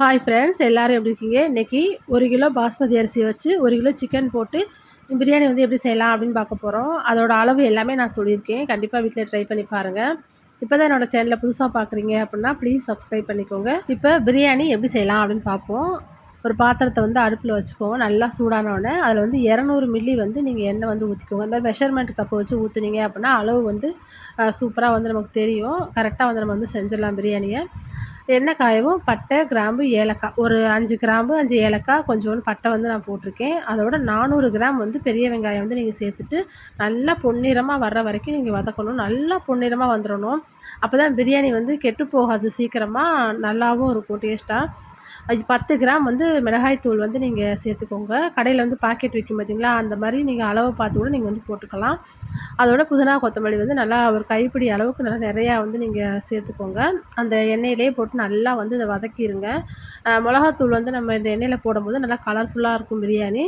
Hi friends எல்லோரும் எப்படி இருக்கீங்க? இன்றைக்கி ஒரு கிலோ பாஸ்மதி அரிசி வச்சு ஒரு கிலோ சிக்கன் போட்டு பிரியாணி வந்து எப்படி செய்யலாம் அப்படின்னு பார்க்க போகிறோம் அதோட அளவு எல்லாமே நான் சொல்லியிருக்கேன். கண்டிப்பாக வீட்டில் ட்ரை பண்ணி பாருங்கள் இப்போ தான் என்னோடய சேனலில் புதுசாக பார்க்குறீங்க அப்படின்னா ப்ளீஸ் சப்ஸ்கிரைப் பண்ணிக்கோங்க. இப்போ பிரியாணி எப்படி செய்யலாம் அப்படின்னு பார்ப்போம். ஒரு பாத்திரத்தை வந்து அடுப்பில் வச்சுக்கோங்க நல்லா சூடானோடனே அதில் வந்து இரநூறு மில்லி வந்து நீங்கள் எண்ணெய் வந்து ஊற்றிக்கோங்க இந்த மாதிரி மெஷர்மெண்ட் கப்பை வச்சு ஊற்றுனீங்க அப்படின்னா அளவு வந்து சூப்பராக வந்து நமக்கு தெரியும். கரெக்டாக வந்து நம்ம வந்து செஞ்சிடலாம் பிரியாணியை. எண்ணெய் காயவும் பட்டை கிராம்பு ஏலக்காய். ஒரு அஞ்சு கிராம்பு அஞ்சு ஏலக்காய் கொஞ்சோண்டு பட்டை வந்து நான் போட்டிருக்கேன். அதோட நானூறு கிராம் வந்து பெரிய வெங்காயம் வந்து நீங்கள் சேர்த்துட்டு நல்லா பொன்னிறமாக வர்ற வரைக்கும் நீங்கள் வதக்கணும். நல்லா பொன்னிறமாக வந்துடணும். அப்போ தான் பிரியாணி வந்து கெட்டு போகாது. சீக்கிரமாக நல்லாவும் இருக்கும் டேஸ்ட்டாக பத்து கிராம் வந்து மிளகாய்த்தூள் வந்து நீங்கள் சேர்த்துக்கோங்க. கடையில் வந்து பாக்கெட் விற்கும் பார்த்தீங்களா அந்த மாதிரி நீங்கள் அளவை பார்த்து கூட நீங்கள் வந்து போட்டுக்கலாம். அதோட புதினா கொத்தமல்லி வந்து நல்லா ஒரு கைப்பிடி அளவுக்கு நல்லா நிறையா வந்து நீங்கள் சேர்த்துக்கோங்க. அந்த எண்ணெயிலே போட்டு நல்லா வந்து இதை வதக்கிடுங்க மிளகாத்தூள் வந்து நம்ம இந்த எண்ணெயில் போடும்போது நல்லா கலர்ஃபுல்லாக இருக்கும் பிரியாணி.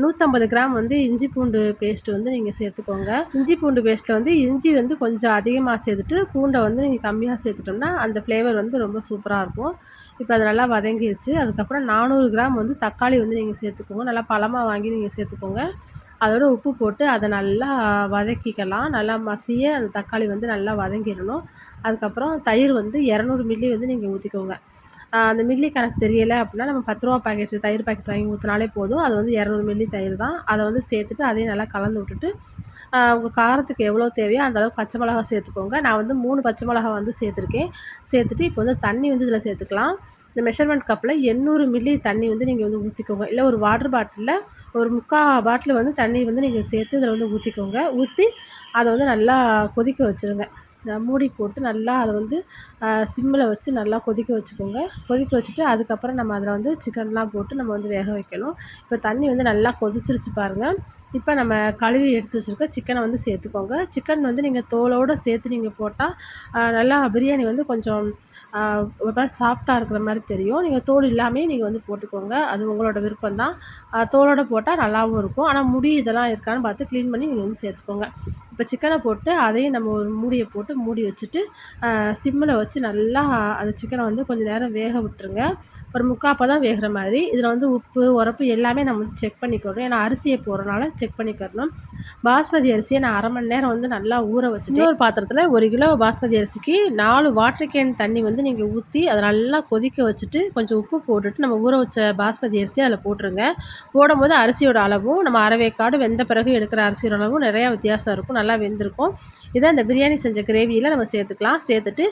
நூற்றம்பது கிராம் வந்து இஞ்சி பூண்டு பேஸ்ட்டு வந்து நீங்கள் சேர்த்துக்கோங்க. இஞ்சி பூண்டு பேஸ்ட்டில் வந்து இஞ்சி வந்து கொஞ்சம் அதிகமாக சேர்த்துட்டு பூண்டை வந்து நீங்கள் கம்மியாக சேர்த்துட்டோம்னா அந்த ஃப்ளேவர் வந்து ரொம்ப சூப்பராக இருக்கும். இப்போ அது நல்லா வதங்கிடுச்சு அதுக்கப்புறம் நானூறு கிராம் வந்து தக்காளி வந்து நீங்கள் சேர்த்துக்கோங்க. நல்லா பழமாக வாங்கி நீங்கள் சேர்த்துக்கோங்க. அதோட உப்பு போட்டு அதை நல்லா வதக்கிக்கலாம். நல்லா மசிய அந்த தக்காளி வந்து நல்லா வதங்கிடணும். அதுக்கப்புறம் தயிர் வந்து இரநூறு மில்லி வந்து நீங்கள் ஊற்றிக்கோங்க அந்த மில்லி கணக்கு தெரியலை அப்படின்னா நம்ம பத்து ரூபா பாக்கெட் தயிர் பாக்கெட் வாங்கி ஊற்றினாலே போதும். அது வந்து இரநூறு மில்லி தயிர் தான். அதை வந்து சேர்த்துட்டு அதையும் நல்லா கலந்து விட்டுட்டு உங்கள் காரத்துக்கு எவ்வளோ தேவையோ அந்தளவுக்கு பச்சை மிளகா சேர்த்துக்கோங்க. நான் வந்து மூணு பச்சை மிளகா வந்து சேர்த்துருக்கேன். சேர்த்துட்டு இப்போ வந்து தண்ணி வந்து இதில் சேர்த்துக்கலாம். இந்த மெஷர்மெண்ட் கப்பில் எண்ணூறு மில்லி தண்ணி வந்து நீங்கள் வந்து ஊற்றிக்கோங்க இல்லை ஒரு வாட்டர் பாட்டிலில் ஒரு முக்கால் பாட்டில் வந்து தண்ணி வந்து நீங்கள் சேர்த்து இதில் வந்து ஊற்றிக்கோங்க ஊற்றி அதை வந்து நல்லா கொதிக்க வச்சுருங்க. மூடி போட்டு நல்லா அதை வந்து சிம்மில் வச்சு நல்லா கொதிக்க வச்சுக்கோங்க. கொதிக்க வச்சுட்டு அதுக்கப்புறம் நம்ம அதில் வந்து சிக்கன்லாம் போட்டு நம்ம வந்து வேக வைக்கணும். இப்போ தண்ணி வந்து நல்லா கொதிச்சிருச்சு பாருங்கள் இப்போ நம்ம கழுவி எடுத்து வச்சுருக்க சிக்கனை வந்து சேர்த்துக்கோங்க. சிக்கன் வந்து நீங்கள் தோலோடு சேர்த்து நீங்கள் போட்டால் நல்லா பிரியாணி வந்து கொஞ்சம் ஒரு மாதிரி சாஃப்டாக இருக்கிற மாதிரி தெரியும். நீங்கள் தோல் இல்லாமே நீங்கள் வந்து போட்டுக்கோங்க. அது உங்களோட விருப்பம் தான். தோலோடு போட்டால் நல்லாவும் இருக்கும். ஆனால் முடி இதெல்லாம் இருக்கான்னு பார்த்து க்ளீன் பண்ணி நீங்கள் வந்து சேர்த்துக்கோங்க. இப்போ சிக்கனை போட்டு அதையும் நம்ம ஒரு மூடியை போட்டு மூடி வச்சுட்டு சிம்மில் வச்சு நல்லா அந்த சிக்கனை வந்து கொஞ்சம் நேரம் வேக விட்டுருங்க. ஒரு முக்காப்போ தான் வேகிற மாதிரி. இதில் வந்து உப்பு உரப்பு எல்லாமே நம்ம வந்து செக் பண்ணிக்கணும். ஏன்னா அரிசியை போடுறனால செக் பண்ணிக்கிறணும் பாஸ்மதி அரிசியை நான் அரை மணி நேரம் வந்து நல்லா ஊற வச்சுட்டு ஒரு பாத்திரத்தில் ஒரு கிலோ பாஸ்மதி அரிசிக்கு நாலு வாட்டர் கேன் தண்ணி வந்து நீங்கள் ஊற்றி அதை நல்லா கொதிக்க வச்சுட்டு கொஞ்சம் உப்பு போட்டுட்டு நம்ம ஊற வச்ச பாஸ்மதி அரிசி அதில் போட்டுருங்க. போடும்போது அரிசியோட அளவும் நம்ம அரைவேக்காடு வெந்த பிறகு எடுக்கிற அரிசியோட அளவும் நிறையா வித்தியாசம் இருக்கும். நல்லா வெந்திருக்கும். இதை அந்த பிரியாணி செஞ்ச கிரேவியில் நம்ம சேர்த்துக்கலாம். சேர்த்துட்டு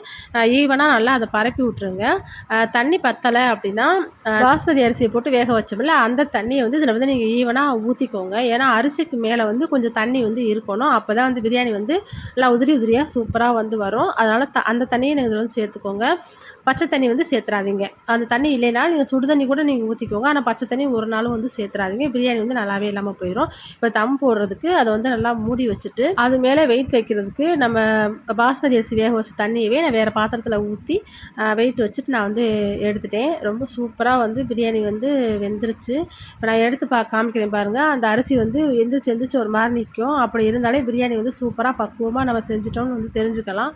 ஈவனாக நல்லா அதை பரப்பி விட்ருங்க தண்ணி பத்தலை அப்படின்னா பாஸ்மதி அரிசியை போட்டு வேக வச்சோம்ல அந்த தண்ணியை வந்து இதில் வந்து நீங்கள் ஈவனாக ஊற்றிக்கோங்க ஏன்னா அரிசிக்கு மேலே வந்து கொஞ்சம் தண்ணி வந்து இருக்கணும். அப்போ தான் வந்து பிரியாணி வந்து நல்லா உதிரி உதிரியாக சூப்பராக வந்து வரும். அதனால் த அந்த தண்ணியை நீங்கள் இதில் வந்து சேர்த்துக்கோங்க. பச்சை தண்ணி வந்து சேர்த்துறாதீங்க. அந்த தண்ணி இல்லைனாலும் நீங்கள் சுடு தண்ணி கூட நீங்கள் ஊற்றிக்கோங்க ஆனால் பச்சை தண்ணி ஒரு நாளும் வந்து சேர்த்துறாதீங்க. பிரியாணி வந்து நல்லாவே இல்லாமல் போயிடும் இப்போ தம் போடுறதுக்கு அதை வந்து நல்லா மூடி வச்சுட்டு அது மேலே வெயிட் வைக்கிறதுக்கு நம்ம பாஸ்மதி அரிசி வேக வச்ச தண்ணியவே நான் வேறு பாத்திரத்தில் ஊற்றி வெயிட் வச்சுட்டு நான் வந்து எடுத்துட்டேன். ரொம்ப சூப்பராக வந்து பிரியாணி வந்து வெந்துருச்சு. இப்போ நான் எடுத்து பா காமிக்கிறேன் பாருங்கள் அந்த அரிசி வந்து எந்திரிச்சு எந்திரிச்சு ஒரு மாதிரி நிற்கும் அப்படி இருந்தாலே பிரியாணி வந்து சூப்பராக பக்குவமாக நம்ம செஞ்சிட்டோம்னு வந்து தெரிஞ்சுக்கலாம்.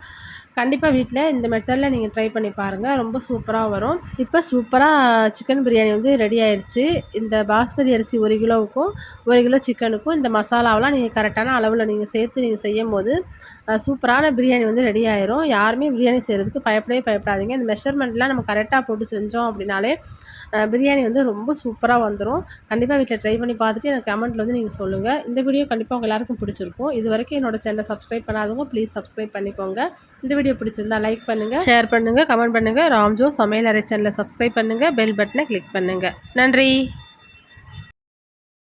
கண்டிப்பாக வீட்டில் இந்த மெத்தடில் நீங்கள் ட்ரை பண்ணி பாருங்கள் ரொம்ப சூப்பராக வரும். இப்போ சூப்பராக சிக்கன் பிரியாணி வந்து ரெடி ஆயிடுச்சு இந்த பாஸ்மதி அரிசி ஒரு கிலோவுக்கும் ஒரு கிலோ சிக்கனுக்கும் இந்த மசாலாவெலாம் நீங்கள் கரெக்டான அளவில் நீங்கள் சேர்த்து நீங்கள் செய்யும் போது சூப்பரான பிரியாணி வந்து ரெடி ஆயிரும். யாருமே பிரியாணி செய்கிறதுக்கு பயப்படவே பயப்படாதீங்க. இந்த மெஷர்மெண்ட்லாம் நம்ம கரெக்டாக போட்டு செஞ்சோம் அப்படின்னாலே பிரியாணி வந்து ரொம்ப சூப்பராக வந்துடும் கண்டிப்பாக வீட்டில் ட்ரை பண்ணி பார்த்துட்டு எனக்கு கமெண்ட்டில் வந்து நீங்கள் சொல்லுங்கள் இந்த வீடியோ கண்டிப்பாக உங்கள் எல்லாருக்கும் பிடிச்சிருக்கும். இது வரைக்கும் என்னோட சேனலை சப்ஸ்கிரைப் பண்ணாதவங்க ப்ளீஸ் சப்ஸ்கிரைப் பண்ணிக்கோங்க. இந்த வீடியோ பிடிச்சிருந்தா லைக் பண்ணுங்கள் ஷேர் பண்ணுங்கள் கமெண்ட் பண்ணுங்கள் ராம்ஜோ சமையல் அரை சேனலை சப்ஸ்கிரைப் பண்ணுங்கள் பெல் பட்டனை கிளிக் பண்ணுங்கள் நன்றி.